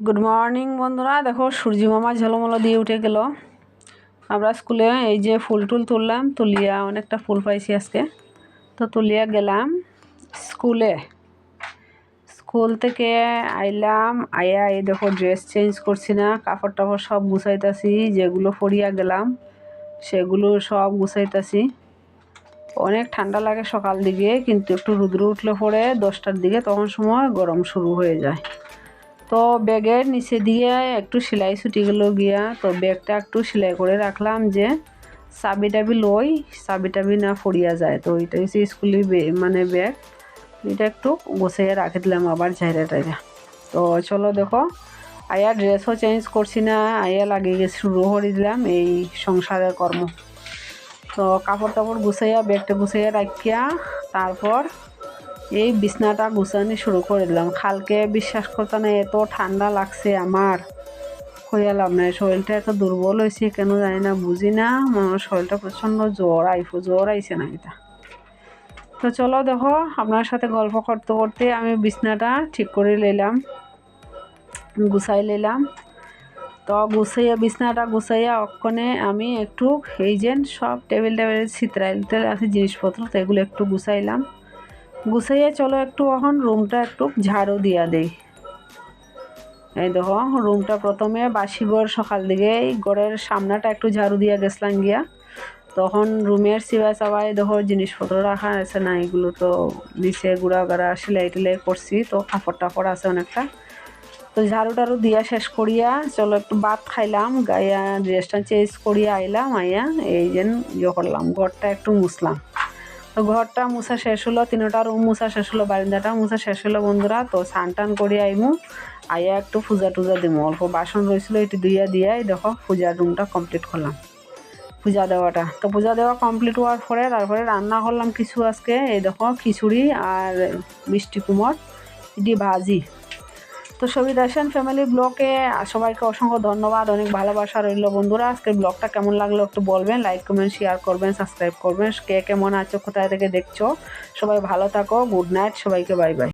Good morning বন্ধুরা। দেখো, সূর্যি মামা ঝলমলো দিয়ে উঠে গেল। আমরা স্কুলে এই যে ফুল টুল তুললাম, তুলিয়া অনেকটা ফুল পাইছি আজকে। তো তুলিয়া গেলাম স্কুলে। স্কুল থেকে আইলাম, আয়া এই দেখো ড্রেস চেঞ্জ করছি না, কাপড় টাপড় সব গুছাইতাছি, যেগুলো পরিয়া গেলাম, সেগুলো সব গুছাইতাছি। অনেক ঠান্ডা লাগে সকাল দিকে, কিন্তু একটু রুদ্র উঠলে পরে দশটার দিকে তখন সময় গরম শুরু হয়ে যায়। তো ব্যাগের নিচে দিয়ে একটু সেলাই ছুটি গেলো গিয়া, তো ব্যাগটা একটু সেলাই করে রাখলাম যে চাবি টাবি লই চাবি টাবি না ফরিয়া যায়। তো এটা হচ্ছে স্কুলের মানে ব্যাগ, এটা একটু গোছাইয়া রাখে দিলাম আবার ঝাইরা টাইরা। তো চলো দেখো, আয়া ড্রেসও চেঞ্জ করছি না, আয়া লাগিয়ে গেছে, শুরু করে দিলাম এই সংসারের কর্ম। তো কাপড় টাপড় গুছাইয়া, ব্যাগটা গুছাইয়া রাখিয়া, তারপর এই বিছনাটা গুছানি শুরু করে দিলাম। খালকে বিশ্বাস করতে না এত ঠান্ডা লাগছে আমার। হইয়ালাম না শরীরটা এত দুর্বল হয়েছে, কেন জানি না, বুঝি না। আমার শরীরটা প্রচণ্ড জ্বর, আইফো জ্বর আইছে না এটা। তো চলো দেখো, আপনার সাথে গল্প করতে করতে আমি বিছনাটা ঠিক করে নিলাম গুছাই নিলাম তো গুছাইয়া, বিছনাটা গুছাইয়া অক্ষণে আমি একটু, এই যে সব টেবিল টেবিল ছিতরাইতে আছে জিনিসপত্র, তো এগুলো একটু গুছাইলাম। গুছাইয়া চলো একটু এখন রুমটা একটু ঝাড়ু দিয়া দেই। এই দেখো, রুমটা প্রথমে বাসি ঘর সকাল দিকে ঘরের সামনাটা একটু ঝাড়ু দিয়া গেছিলাম গিয়া। তখন রুমের সিবা চাবাই দেখো, জিনিসপত্র রাখা আছে না, এগুলো তো নিচে গুড়া গাড়া সেলাই টেলাই করছি, তো কাপড় টাপড় আছে অনেকটা। তো ঝাড়ু টাড়ু দিয়া শেষ করিয়া চলো একটু ভাত খাইলাম, গাইয়া ড্রেসটা চেঞ্জ করিয়া আইলাম, আইয়া এই যে ইয়ে করলাম, ঘরটা একটু মুছলাম। তো ঘরটা মুছা শেষ হলো, তিনটা রুম মুছা শেষ হলো, বারিন্দাটা মুছা শেষ হলো বন্ধুরা। তো স্নান টান করে আইমু। আইয়া একটু পূজা টুজা দিমু। অল্প বাসন রয়েছিল একটু দুইয়া দিয়াই দেখো পূজার রুমটা কমপ্লিট করলাম। পূজা দেওয়াটা। তো পূজা দেওয়া কমপ্লিট হওয়ার পরে তারপরে রান্না করলাম কিছু আজকে। এই দেখো খিচুড়ি আর মিষ্টি কুমড়, এটি ভাজি। তো সবি সেন ফ্যামিলি ব্লগে সবাইকে অসংখ্য ধন্যবাদ, অনেক ভালোবাসা রইল বন্ধুরা। আজকের ব্লগটা কেমন লাগল একটু বলবেন লাইক কমেন্ট শেয়ার করবেন সাবস্ক্রাইব করবেন। কে কেমন আছো, কোথায় থেকে দেখছ? সবাই ভালো থাকো গুড নাইট সবাইকে বাই বাই